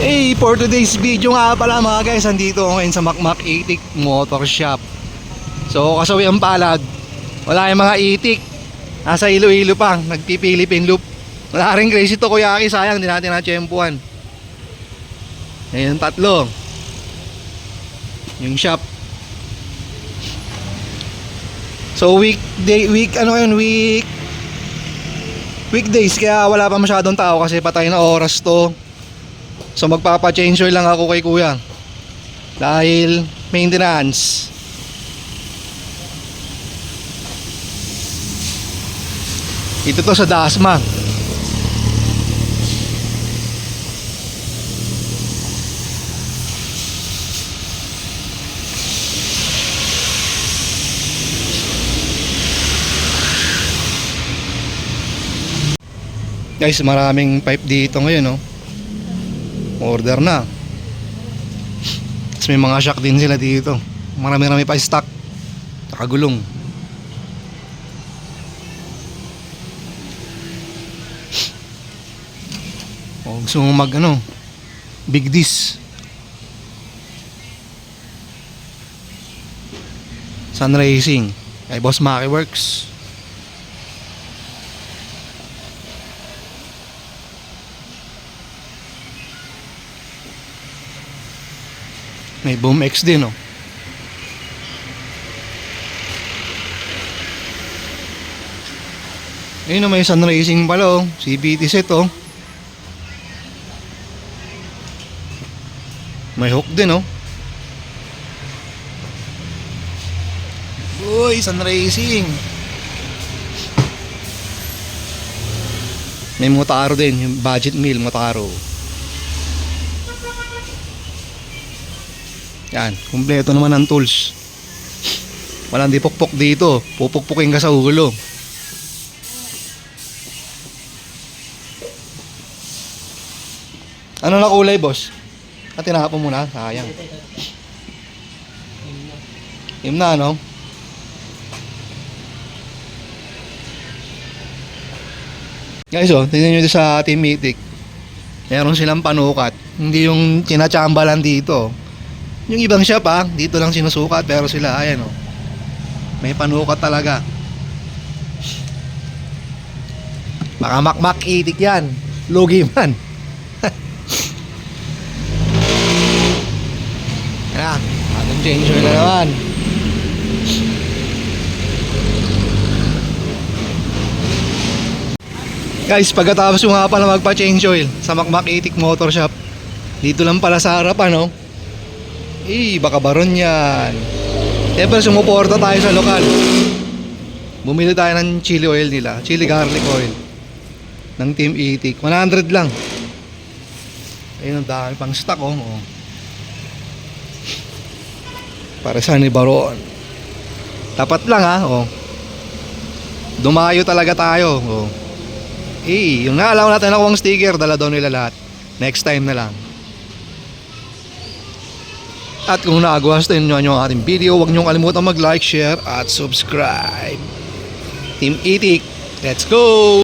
Okay, for today's video nga pala mga guys, andito ako ngayon sa Makmak Itik Motor Shop. So, kasawi ang palad. Wala yung mga itik. Nasa Iloilo pa, nagpipilipin loop. Wala rin crazy to Kuya Aki, sayang, di natin na-tsempuan. Ngayon tatlo. Yung shop. So weekday, week, ano yun, week, weekdays, kaya wala pa masyadong tao kasi patay na oras to. So magpapa-change oil lang ako kay kuya. Dahil maintenance. Ito to sa Dasma. Guys, maraming pipe dito ngayon, no? Order na. Tapos may mga shock din sila dito. Marami-rami pa stock. Nakagulong. O gusto mo mag ano, big dis. Sun Racing. Kay Boss Maki Works. May Boom X din, oh. Ayun na may Sun Racing pala, oh. CBT set, oh. May hook din, oh. Uy, Sun Racing. May Motaro din, yung budget meal Motaro. Yan, kumpleto naman ang tools. Walang dipokpok dito. Pupukpukin ka sa ulo. Ano na kulay, boss? Ah, tinapon mo na. Sayang. Yun na, no? Guys, oh, tingnan nyo dito sa Team Mythic. Meron silang panukat. Hindi yung tinachamba lang dito. Yung ibang shop ah, dito lang sinusukat pero sila ayan oh. May panukat talaga. Baka makmak itik yan. Lugi man. Yan, atong change oil na naman. Guys, pagkatapos yung nga pala magpa-change oil sa Makmak Itik Motor Shop, dito lang pala sa harapan, no? Eh, baka baron yan. Siyempre, sumuporta tayo sa lokal. Bumili tayo ng chili oil nila. Chili garlic oil. Ng Team Itik. 100 lang. Ayun, ang dami pang stock, oh. oh. Para sa ni Baron. Tapat lang, ha, oh. Dumayo talaga tayo, oh. Eh, yung naalaw natin ako ang sticker, dala daw nila lahat. Next time na lang. At kung nakagustuhan nyo ang ating video, huwag nyo kalimutan mag-like, share, at subscribe. Team Itik, let's go!